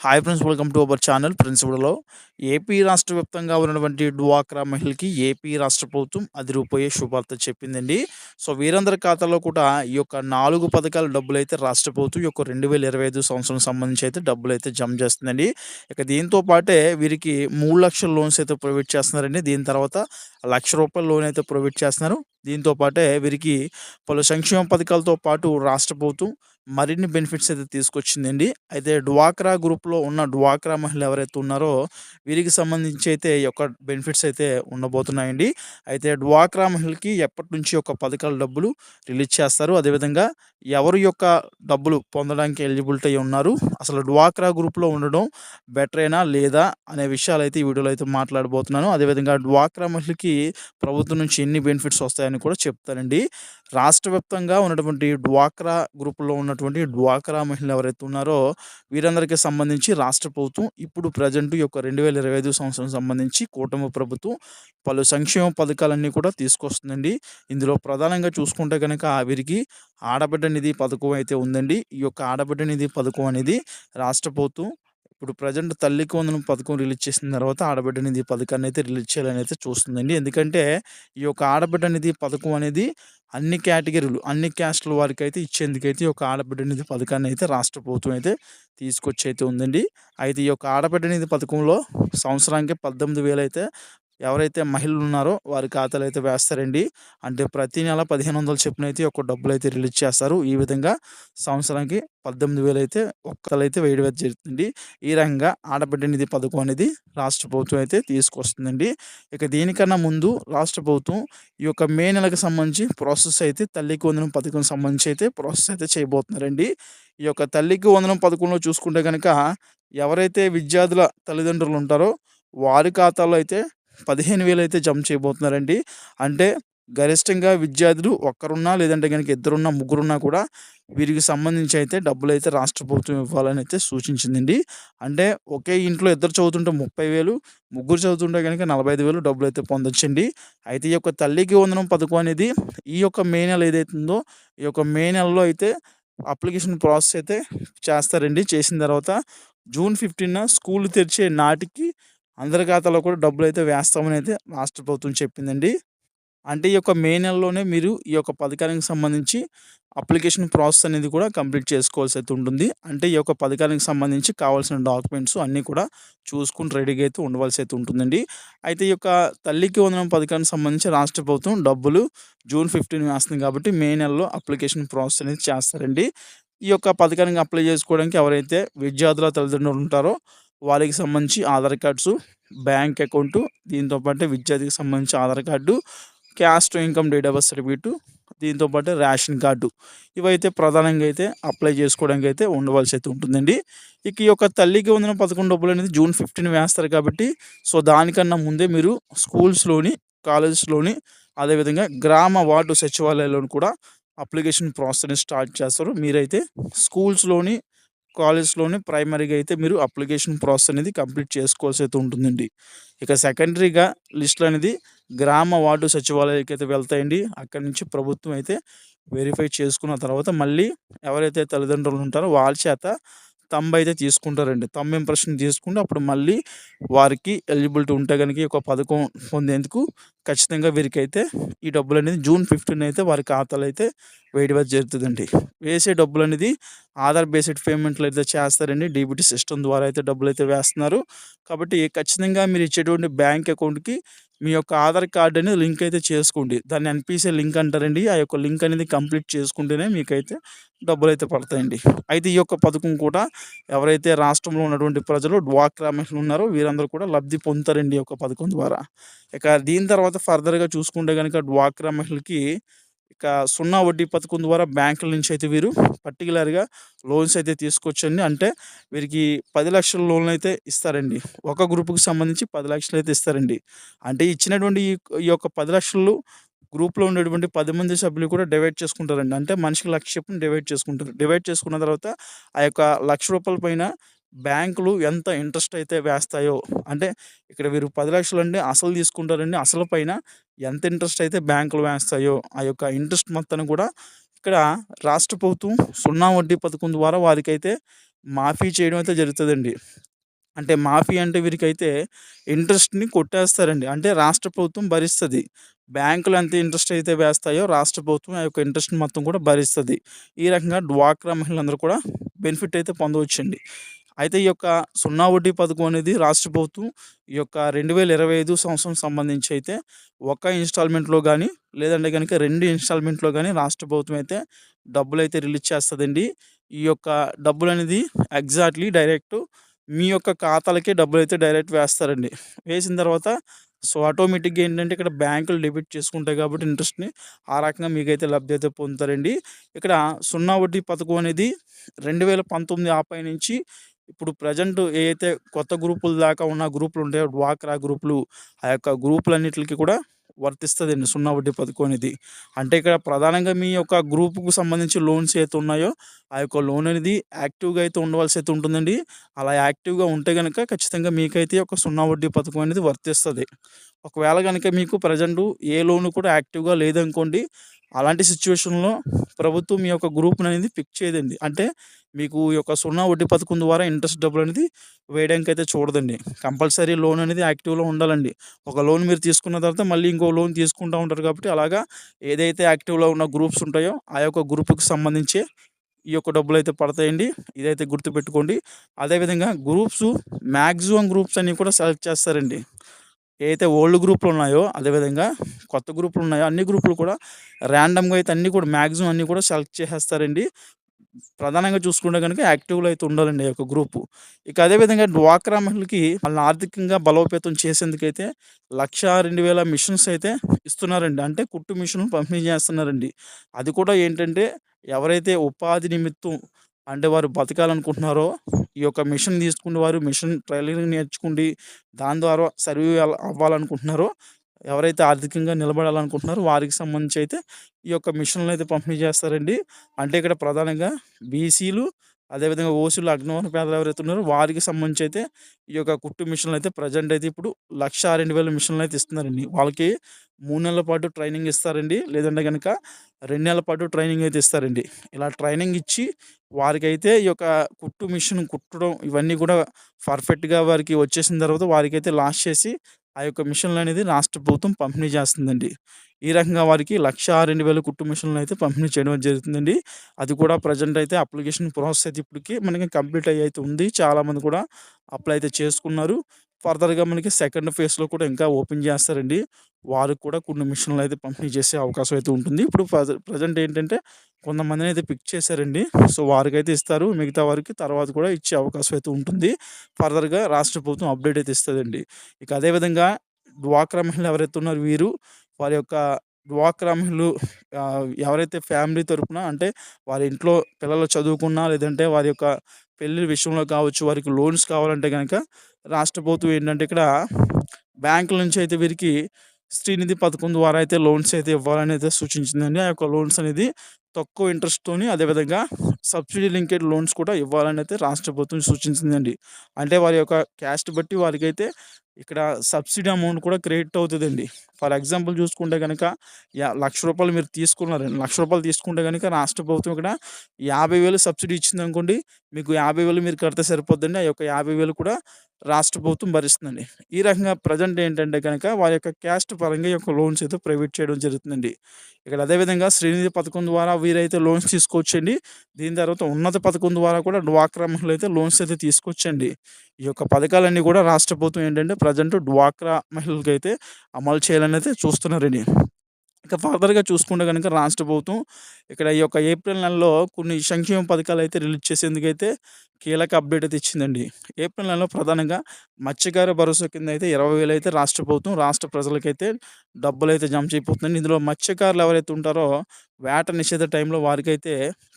Hi friends welcome to our channel ప్రిన్సిపల్లో AP రాష్ట్ర వ్యాప్తంగా ఉన్నటువంటి డ్వాక్రా మహిళకి ఏపీ రాష్ట్ర ప్రభుత్వం అదిరిపోయే శుభార్త చెప్పిందండి. సో వీరందరి ఖాతాలో కూడా ఈ యొక్క నాలుగు పథకాల డబ్బులు అయితే రాష్ట్ర ప్రభుత్వం యొక్క రెండు వేల ఇరవై ఐదు సంవత్సరం సంబంధించి అయితే డబ్బులు అయితే జమ చేస్తుందండి. ఇక దీంతో పాటే వీరికి మూడు లక్షల లోన్స్ అయితే ప్రొవైడ్ చేస్తున్నారండి. దీని తర్వాత లక్ష రూపాయల లోన్ అయితే ప్రొవైడ్ చేస్తున్నారు. దీంతో పాటే వీరికి పలు సంక్షేమ పథకాలతో పాటు రాష్ట్ర ప్రభుత్వం మరిన్ని బెనిఫిట్స్ అయితే తీసుకొచ్చిందండి. అయితే డ్వాక్రా గ్రూప్లో ఉన్న డ్వాక్రా మహిళలు ఎవరైతే ఉన్నారో వీరికి సంబంధించి అయితే ఈ యొక్క బెనిఫిట్స్ అయితే ఉండబోతున్నాయండి. అయితే డ్వాక్రా మహిళకి ఎప్పటి నుంచి ఒక పథకాల డబ్బులు రిలీజ్ చేస్తారు? అదేవిధంగా ఎవరి యొక్క డబ్బులు పొందడానికి ఎలిజిబిలిటీ ఉన్నారు? అసలు డ్వాక్రా గ్రూప్లో ఉండడం బెటరేనా లేదా అనే విషయాలు అయితే ఈ వీడియోలో అయితే మాట్లాడబోతున్నాను. అదేవిధంగా డ్వాక్రా మహిళకి ప్రభుత్వం నుంచి ఎన్ని బెనిఫిట్స్ వస్తాయని కూడా చెప్తానండి. రాష్ట్ర వ్యాప్తంగా ఉన్నటువంటి డ్వాక్రా గ్రూపులో ఉన్నటువంటి డ్వాక్రా మహిళలు ఎవరైతే ఉన్నారో వీరందరికీ సంబంధించి రాష్ట్ర ప్రభుత్వం ఇప్పుడు ప్రజెంట్ యొక్క రెండు వేల ఇరవై ఐదు సంవత్సరం సంబంధించి కూటమి ప్రభుత్వం పలు సంక్షేమ పథకాలన్నీ కూడా తీసుకొస్తుందండి. ఇందులో ప్రధానంగా చూసుకుంటే కనుక వీరికి ఆడబిడ్డ నిధి పథకం అయితే ఉందండి. ఈ యొక్క ఆడబిడ్డ నిధి పథకం అనేది రాష్ట్ర ప్రభుత్వం ఇప్పుడు ప్రజెంట్ తల్లికి వందనం పథకం రిలీజ్ చేసిన తర్వాత ఆడబిడ్డ నిధి పథకాన్ని అయితే రిలీజ్ చేయాలని అయితే చూస్తుందండి. ఎందుకంటే ఈ యొక్క ఆడబిడ్డ నిధి పథకం అనేది అన్ని కేటగిరీలు అన్ని క్యాస్ట్ల వారికి అయితే ఇచ్చేందుకైతే ఈ యొక్క ఆడబిడ్డ నిధి పథకాన్ని అయితే రాష్ట్ర ప్రభుత్వం అయితే తీసుకొచ్చి అయితే ఉందండి. అయితే ఈ యొక్క ఆడబిడ్డ నిధి పథకంలో సంవత్సరానికి పద్దెనిమిది వేలు అయితే ఎవరైతే మహిళలు ఉన్నారో వారి ఖాతాలు అయితే వేస్తారండి. అంటే ప్రతి నెల పదిహేను వందల చొప్పున అయితే ఒక డబ్బులు అయితే రిలీజ్ చేస్తారు. ఈ విధంగా సంవత్సరానికి పద్దెనిమిది వేలు అయితే ఒక్కలైతే వేయడం అయితే జరుగుతుంది ఈ రకంగా ఆడబిడ్డ నిధి పథకం అనేది రాష్ట్ర ప్రభుత్వం అయితే తీసుకొస్తుందండి. ఇక దీనికన్నా ముందు రాష్ట్ర ప్రభుత్వం ఈ యొక్క మే నెలకు సంబంధించి ప్రాసెస్ అయితే తల్లికి వందనం పథకం సంబంధించి అయితే ప్రాసెస్ అయితే చేయబోతున్నారండి. ఈ యొక్క తల్లికి వందనం పథకంలో చూసుకుంటే కనుక ఎవరైతే విద్యార్థుల తల్లిదండ్రులు ఉంటారో వారి ఖాతాలో అయితే పదిహేను వేలు అయితే జమ చేయబోతున్నారండి. అంటే గరిష్టంగా విద్యార్థులు ఒక్కరున్నా లేదంటే కనుక ఇద్దరున్నా ముగ్గురున్నా కూడా వీరికి సంబంధించి అయితే డబ్బులు అయితే రాష్ట్ర ప్రభుత్వం ఇవ్వాలని అయితే సూచించిందండి. అంటే ఒకే ఇంట్లో ఇద్దరు చదువుతుంటే ముప్పై వేలు ముగ్గురు చదువుతుంటే కనుక నలభై ఐదు వేలు డబ్బులు అయితే పొందొచ్చండి. అయితే ఈ యొక్క తల్లికి వందనం పథకం అనేది ఈ యొక్క మే నెల ఏదైతుందో ఈ యొక్క మే నెలలో అయితే అప్లికేషన్ ప్రాసెస్ అయితే చేస్తారండి. చేసిన తర్వాత జూన్ ఫిఫ్టీన్ స్కూల్ తెరిచే నాటికి అందరి ఖాతాలో కూడా డబ్బులు అయితే వేస్తామని అయితే రాష్ట్ర ప్రభుత్వం చెప్పిందండి. అంటే ఈ యొక్క మే నెలలోనే మీరు ఈ యొక్క పథకానికి సంబంధించి అప్లికేషన్ ప్రాసెస్ అనేది కూడా కంప్లీట్ చేసుకోవాల్సి అయితే ఉంటుంది. అంటే ఈ యొక్క పథకానికి సంబంధించి కావాల్సిన డాక్యుమెంట్స్ అన్నీ కూడా చూసుకుని రెడీగా అయితే ఉండవలసి అయితే ఉంటుందండి. అయితే ఈ యొక్క తల్లికి వందనం పథకానికి సంబంధించి రాష్ట్ర ప్రభుత్వం డబ్బులు జూన్ ఫిఫ్టీన్ వేస్తుంది కాబట్టి మే నెలలో అప్లికేషన్ ప్రాసెస్ అనేది చేస్తారండి. ఈ యొక్క పథకానికి అప్లై చేసుకోవడానికి ఎవరైతే విద్యార్థుల తల్లిదండ్రులు ఉంటారో వాళ్ళకి సంబంధించి ఆధార్ కార్డ్స్ బ్యాంక్ అకౌంటు దీంతో పాటు విద్యార్థికి సంబంధించి Aadhaar card caste income date of birth certificate దీంతోపాటు రేషన్ కార్డు. ఇవైతే ప్రధానంగా అయితే అప్లై చేసుకోవడానికి అయితే ఉండవలసి అయితే ఉంటుందండి. ఇక ఈ యొక్క తల్లికి వందన పదకొండు డబ్బులు అనేది జూన్ ఫిఫ్టీన్ వేస్తారు కాబట్టి సో దానికన్నా ముందే మీరు స్కూల్స్లోని కాలేజెస్లోని అదేవిధంగా గ్రామ వార్డు సచివాలయాల్లోని కూడా అప్లికేషన్ ప్రాసెస్ స్టార్ట్ చేస్తారు. మీరైతే స్కూల్స్లోని కాలేజ్లోనే ప్రైమరీగా అయితే మీరు అప్లికేషన్ ప్రాసెస్ అనేది కంప్లీట్ చేసుకోవాల్సి అయితే ఉంటుందండి. ఇక సెకండరీగా లిస్టులు అనేది గ్రామ వార్డు సచివాలయానికి అయితే వెళ్తాయండి. అక్కడి నుంచి ప్రభుత్వం అయితే వెరిఫై చేసుకున్న తర్వాత మళ్ళీ ఎవరైతే తల్లిదండ్రులు ఉంటారో వాళ్ళ చేత తమ్మ అయితే తీసుకుంటారండి. తమ్ ఇంప్రెషన్ తీసుకుంటే అప్పుడు మళ్ళీ వారికి ఎలిజిబిలిటీ ఉంటే కనుక ఒక పథకం పొందేందుకు ఖచ్చితంగా వీరికైతే ఈ డబ్బులు అనేది జూన్ ఫిఫ్టీన్ అయితే వారి ఖాతాలో అయితే వేయడం జరుగుతుందండి. వేసే డబ్బులు అనేది ఆధార్ బేస్డ్ పేమెంట్లు అయితే చేస్తారండి. డీబీటీ సిస్టమ్ ద్వారా అయితే డబ్బులు అయితే వేస్తున్నారు. కాబట్టి ఖచ్చితంగా మీరు ఇచ్చేటువంటి బ్యాంక్ అకౌంట్కి మీ యొక్క ఆధార్ కార్డ్ అనేది లింక్ అయితే చేసుకోండి. దాన్ని ఎన్పిసి లింక్ అంటారండి. ఆ యొక్క లింక్ అనేది కంప్లీట్ చేసుకుంటేనే మీకైతే డబ్బులు అయితే పడతాయండి. అయితే ఈ యొక్క పథకం కూడా ఎవరైతే రాష్ట్రంలో ఉన్నటువంటి ప్రజలు డ్వాక్రా మహిళలు ఉన్నారో వీరందరూ కూడా లబ్ధి పొందుతారండి ఈ యొక్క పథకం ద్వారా. ఇక దీని తర్వాత ఫర్దర్గా చూసుకుంటే కనుక డ్వాక్రా మహిళకి ఇక సున్నా వడ్డీ పథకం ద్వారా బ్యాంకుల నుంచి అయితే వీరు పర్టికులర్గా లోన్స్ అయితే తీసుకొచ్చండి. అంటే వీరికి పది లక్షల లోన్లు అయితే ఇస్తారండి. ఒక గ్రూప్కి సంబంధించి పది లక్షలు అయితే ఇస్తారండి. అంటే ఇచ్చినటువంటి ఈ యొక్క పది లక్షలు గ్రూప్లో ఉండేటువంటి పది మంది సభ్యులు కూడా డివైడ్ చేసుకుంటారండి. అంటే మనిషికి లక్ష చెప్పిన డివైడ్ చేసుకుంటారు. డివైడ్ చేసుకున్న తర్వాత ఆ యొక్క లక్ష రూపాయల పైన బ్యాంకులు ఎంత ఇంట్రెస్ట్ అయితే వేస్తాయో అంటే ఇక్కడ వీరు పది లక్షలు అంటే అసలు తీసుకుంటారండి అసలు పైన ఎంత ఇంట్రెస్ట్ అయితే బ్యాంకులు వేస్తాయో ఆ యొక్క ఇంట్రెస్ట్ మొత్తాన్ని కూడా ఇక్కడ రాష్ట్ర ప్రభుత్వం సున్నా వడ్డీ పథకం ద్వారా వారికైతే మాఫీ చేయడం అయితే జరుగుతుందండి అంటే మాఫీ అంటే వీరికైతే ఇంట్రెస్ట్‌ని కొట్టేస్తారండి. అంటే రాష్ట్ర ప్రభుత్వం భరిస్తుంది బ్యాంకులు ఎంత ఇంట్రెస్ట్ అయితే వేస్తాయో రాష్ట్ర ప్రభుత్వం ఆ యొక్క ఇంట్రెస్ట్ మొత్తం కూడా భరిస్తుంది ఈ రకంగా డ్వాక్రా మహిళలందరూ కూడా బెనిఫిట్ అయితే పొందవచ్చండి. అయితే ఈ యొక్క సున్నా వడ్డీ పథకం అనేది రాష్ట్ర ప్రభుత్వం ఈ యొక్క 2025 సంవత్సరం సంబంధించి అయితే ఒక ఇన్‌స్టాల్‌మెంట్‌లో కానీ లేదంటే కనుక రెండు ఇన్‌స్టాల్‌మెంట్‌లో కానీ రాష్ట్ర ప్రభుత్వం అయితే డబ్బులైతే రిలీజ్ చేస్తుందండి ఈ యొక్క డబ్బులు అనేది ఎగ్జాక్ట్‌లీ డైరెక్ట్ మీ యొక్క ఖాతాలకే డబ్బులు అయితే డైరెక్ట్ వేస్తారండి. వేసిన తర్వాత సో, ఆటోమేటిక్‌గా ఏంటంటే ఇక్కడ బ్యాంకులు డెబిట్ చేసుకుంటాయి కాబట్టి ఇంట్రెస్ట్‌ని ఆ రకంగా మీకైతే లబ్ధి అయితే పొందుతారండి. ఇక్కడ సున్నా వడ్డీ పథకం అనేది రెండు వేల పంతొమ్మిది ఆపై నుంచి ఇప్పుడు ప్రెజెంట్ ఏదైతే కొత్త గ్రూపుల దాకా ఉన్న గ్రూపులు ఉంటాయో డ్వాక్రా గ్రూపులు ఆ యొక్క గ్రూపులన్నిటికి కూడా వర్తిస్తదండి సున్నా వడ్డీ పథకం అనేది. అంటే ఇక్కడ ప్రధానంగా మీ యొక్క గ్రూప్‌కు సంబంధించి లోన్స్ అయితే ఉన్నాయో ఆ యొక్క లోన్ అనేది యాక్టివ్‌గా అయితే ఉండవలసి అయితే ఉంటుందండి. అలా యాక్టివ్‌గా ఉంటే కనుక ఖచ్చితంగా మీకైతే ఒక సున్నా వడ్డీ పథకం అనేది వర్తిస్తుంది ఒకవేళ కనుక మీకు ప్రజెంట్ ఏ లోను కూడా యాక్టివ్‌గా లేదనుకోండి, అలాంటి సిచ్యువేషన్లో ప్రభుత్వం మీ యొక్క గ్రూప్‌ననేది పిక్ చేయదండి. అంటే మీకు ఈ యొక్క సున్నా వడ్డీ పథకం ద్వారా ఇంట్రెస్ట్ డబ్బులు అనేది వేయడానికైతే చూడదండి. కంపల్సరీ లోన్ అనేది యాక్టివ్‌లో ఉండాలండి. ఒక లోన్ మీరు తీసుకున్న తర్వాత మళ్ళీ ఇంకో లోన్ తీసుకుంటూ ఉంటారు కాబట్టి అలాగా ఏదైతే యాక్టివ్‌లో ఉన్న గ్రూప్స్ ఉంటాయో ఆ యొక్క గ్రూప్‌కి సంబంధించే ఈ యొక్క డబ్బులు అయితే పడతాయండి. ఇదైతే గుర్తుపెట్టుకోండి. అదేవిధంగా గ్రూప్స్ మ్యాక్సిమం గ్రూప్స్ అన్నీ కూడా సెలెక్ట్ చేస్తారండి. ఏదైతే ఓల్డ్ గ్రూప్‌లు ఉన్నాయో అదేవిధంగా కొత్త గ్రూపులు ఉన్నాయో అన్ని గ్రూపులు కూడా ర్యాండమ్‌గా అయితే అన్నీ కూడా మ్యాక్సిమం అన్నీ కూడా సెలెక్ట్ చేసేస్తారండి. ప్రధానంగా చూసుకుంటే కనుక యాక్టివ్‌లో అయితే ఉండాలండి ఈ యొక్క గ్రూపు. ఇక అదేవిధంగా డ్వాక్రా మహిళలకి వాళ్ళని ఆర్థికంగా బలోపేతం చేసేందుకైతే 1,02,000 మిషన్స్ అయితే ఇస్తున్నారండి. అంటే కుట్టు మిషన్‌లు పంపిణీ చేస్తున్నారండి. అది కూడా ఏంటంటే ఎవరైతే ఉపాధి నిమిత్తం అంటే వారు బతకాలనుకుంటున్నారో ఈ యొక్క మిషన్ తీసుకుని వారు మిషన్ ట్రైలింగ్ నేర్చుకుండి దాని ద్వారా సర్వే అవ్వాలనుకుంటున్నారో ఎవరైతే ఆర్థికంగా నిలబడాలనుకుంటున్నారో వారికి సంబంధించి అయితే ఈ యొక్క మిషన్లు అయితే పంపిణీ చేస్తారండి. అంటే ఇక్కడ ప్రధానంగా బీసీలు అదేవిధంగా ఓసీలు అగ్రవర్ణ పేదలు ఎవరైతే ఉన్నారో వారికి సంబంధించి అయితే ఈ యొక్క కుట్టు మిషన్‌లైతే ప్రెజెంట్ అయితే ఇప్పుడు లక్ష రెండు వేల మిషన్లు అయితే ఇస్తున్నారండి. వాళ్ళకి మూడు నెలల పాటు ట్రైనింగ్ ఇస్తారండి. లేదంటే గనక రెండు నెలల పాటు ట్రైనింగ్ అయితే ఇస్తారండి. ఇలా ట్రైనింగ్ ఇచ్చి వారికైతే ఈ యొక్క కుట్టు మిషన్ కుట్టడం ఇవన్నీ కూడా పర్ఫెక్ట్‌గా వారికి వచ్చేసిన తర్వాత వారికైతే లాస్ట్ చేసి ఆ యొక్క మిషన్లు అనేది రాష్ట్ర ప్రభుత్వం పంపిణీ చేస్తుందండి. ఈ రకంగా వారికి 1,02,000 కుట్టు మిషన్‌లనైతే పంపిణీ చేయడం జరుగుతుందండి. అది కూడా ప్రెజెంట్ అయితే అప్లికేషన్ ప్రాసెస్ అయితే ఇప్పటికి మనకి కంప్లీట్ అయ్యి అయితే ఉంది. చాలామంది కూడా అప్లై అయితే చేసుకున్నారు. ఫర్దర్‌గా మనకి సెకండ్ ఫేజ్‌లో కూడా ఇంకా ఓపెన్ చేస్తారండి. వారికి కూడా కొన్ని మిషన్లు అయితే పంపిణీ చేసే అవకాశం అయితే ఉంటుంది. ఇప్పుడు ప్రజెంట్ ప్రెజెంట్ ఏంటంటే అయితే పిక్ చేశారండి. సో, వారికైతే ఇస్తారు. మిగతా వారికి తర్వాత కూడా ఇచ్చే అవకాశం అయితే ఉంటుంది. ఫర్దర్‌గా రాష్ట్ర ప్రభుత్వం అప్డేట్ అయితే ఇస్తుందండి ఇక అదేవిధంగా డ్వాక్రా మహిళలు ఎవరైతే ఉన్నారు వీరు వారి యొక్క డ్వాక్రా మహిళలు ఎవరైతే ఫ్యామిలీ తరపున అంటే వారి ఇంట్లో పిల్లలు చదువుకున్నా లేదంటే వారి యొక్క పెళ్ళి విషయంలో కావచ్చు వారికి లోన్స్ కావాలంటే కనుక రాష్ట్ర ప్రభుత్వం ఏంటంటే ఇక్కడ బ్యాంకుల నుంచి అయితే వీరికి శ్రీనిధి పథకం ద్వారా అయితే లోన్స్ అయితే ఇవ్వాలని అయితే సూచించిందండి. ఆ యొక్క లోన్స్ అనేది తక్కువ ఇంట్రెస్ట్‌తోని అదేవిధంగా సబ్సిడీ లింకెడ్ లోన్స్ కూడా ఇవ్వాలని అయితే రాష్ట్ర ప్రభుత్వం సూచించిందండి. అంటే వారి యొక్క క్యాస్ట్ బట్టి వారికైతే ఇక్కడ సబ్సిడీ అమౌంట్ కూడా క్రెడిట్ అవుతుందండి ఫర్ ఎగ్జాంపుల్ చూసుకుంటే కనుక యా రూ. 1,00,000 మీరు తీసుకున్నారండి. లక్ష రూపాయలు తీసుకుంటే కనుక రాష్ట్ర ప్రభుత్వం ఇక్కడ 50,000 సబ్సిడీ ఇచ్చిందనుకోండి. మీకు యాభై వేలు మీరు కడితే సరిపోద్దండి. ఆ యొక్క యాభై వేలు కూడా రాష్ట్ర ప్రభుత్వం భరిస్తుందండి. ఈ రకంగా ప్రెజెంట్ ఏంటంటే కనుక వారి యొక్క క్యాస్ట్ పరంగా యొక్క లోన్స్ అయితే ప్రైవేట్ చేయడం జరుగుతుందండి. ఇక్కడ అదేవిధంగా శ్రీనిధి పథకం ద్వారా వీరైతే లోన్స్ తీసుకోవచ్చండి. దీని తర్వాత ఉన్నత పథకం ద్వారా కూడా డ్వాక్రా అయితే లోన్స్ అయితే తీసుకోవచ్చండి. ఈ యొక్క పథకాలన్నీ కూడా రాష్ట్ర ప్రభుత్వం ఏంటంటే ప్రజెంట్ డ్వాక్రా మహిళలకైతే అమలు చేయాలని అయితే చూస్తున్నారండి. ఇక ఫర్దర్‌గా చూసుకుంటే కనుక రాష్ట్ర ప్రభుత్వం ఇక్కడ ఈ యొక్క ఏప్రిల్ నెలలో కొన్ని సంక్షేమ పథకాలు అయితే రిలీజ్ చేసేందుకైతే కీలక అప్డేట్ అయితే ఇచ్చిందండి. ఏప్రిల్ నెలలో ప్రధానంగా మత్స్యకార భరోసా కింద అయితే ఇరవై అయితే రాష్ట్ర ప్రభుత్వం రాష్ట్ర ప్రజలకైతే డబ్బులైతే జమ చేయబోతుందండి. ఇందులో మత్స్యకారులు ఎవరైతే ఉంటారో వేట నిషేధ టైంలో వారికైతే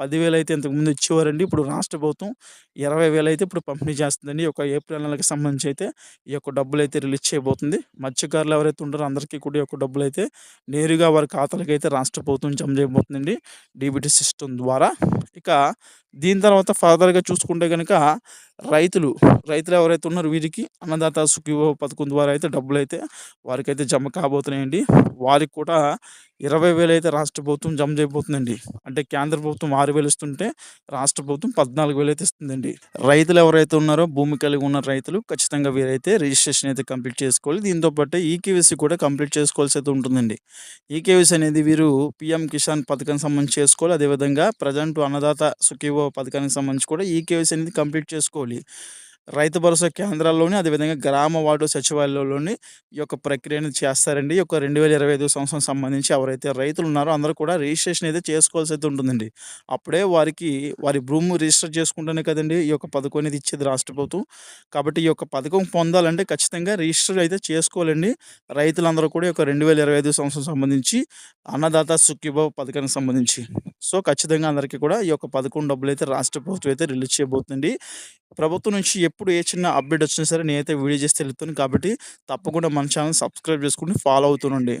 పదివేలు అయితే ఇంతకుముందు ఇచ్చేవారండి. ఇప్పుడు రాష్ట్ర ప్రభుత్వం ఇరవై అయితే ఇప్పుడు పంపిణీ చేస్తుందండి. ఈ ఏప్రిల్ నెలకి సంబంధించి అయితే ఈ యొక్క డబ్బులు అయితే రిలీజ్ చేయబోతుంది. మత్స్యకారులు ఎవరైతే ఉంటారో అందరికీ కూడా ఈ యొక్క అయితే నేరుగా వారి ఖాతాలకైతే రాష్ట్ర ప్రభుత్వం జమ చేయబోతుందండి. డీబీటీ సిస్టమ్ ద్వారా. ఇక దీని తర్వాత ఫర్దర్‌గా చూసుకుంటే కనుక రైతులు, రైతులు ఎవరైతే ఉన్నారో వీరికి అన్నదాత సుఖీభవ పథకం ద్వారా అయితే డబ్బులైతే వారికైతే జమ కాబోతున్నాయండి. వారికి కూడా 20,000 అయితే రాష్ట్ర ప్రభుత్వం జమ చేయబోతుందండి. అంటే కేంద్ర ప్రభుత్వం ఆరు వేలు ఇస్తుంటే రాష్ట్ర ప్రభుత్వం 14,000 అయితే ఇస్తుందండి. రైతులు ఎవరైతే ఉన్నారో భూమి కలిగి ఉన్న రైతులు ఖచ్చితంగా వీరైతే రిజిస్ట్రేషన్ అయితే కంప్లీట్ చేసుకోవాలి. దీంతో పాటు ఈకేవీసీ కూడా కంప్లీట్ చేసుకోవాల్సి అయితే ఉంటుందండి. ఈకేవీసీ అనేది వీరు పీఎం కిసాన్ పథకానికి సంబంధించి చేసుకోవాలి. అదేవిధంగా ప్రజెంట్ అన్నదాత సుఖీభవ పథకానికి సంబంధించి కూడా ఈకేవీసీ అనేది కంప్లీట్ చేసుకోవాలి. రైతు భరోసా కేంద్రాల్లోని అదేవిధంగా గ్రామ వార్డు సచివాలయంలోని ఈ యొక్క ప్రక్రియను చేస్తారండి. ఈ యొక్క 2025 సంవత్సరం సంబంధించి ఎవరైతే రైతులు ఉన్నారో అందరూ కూడా రిజిస్ట్రేషన్ అయితే చేసుకోవాల్సి అయితే ఉంటుందండి. అప్పుడే వారికి వారి భూమి రిజిస్టర్ చేసుకుంటేనే కదండీ ఈ యొక్క పథకం అనేది ఇచ్చేది రాష్ట్ర ప్రభుత్వం. కాబట్టి ఈ యొక్క పథకం పొందాలంటే ఖచ్చితంగా రిజిస్టర్ అయితే చేసుకోవాలండి. రైతులందరూ కూడా ఈ యొక్క 2025 సంవత్సరం సంబంధించి అన్నదాత సుఖీభవ పథకానికి సంబంధించి. సో, ఖచ్చితంగా అందరికీ కూడా ఈ యొక్క పథకం డబ్బులైతే రాష్ట్ర ప్రభుత్వం అయితే రిలీజ్ చేయబోతుంది ప్రభుత్వం నుంచి ఎప్పుడు ఏ చిన్న అప్డేట్ వచ్చినా సరే నేనైతే వీడియో చేసి తెలుపుతాను. కాబట్టి తప్పకుండా మన ఛానల్ సబ్స్క్రైబ్ చేసుకుని ఫాలో అవుతుండండి.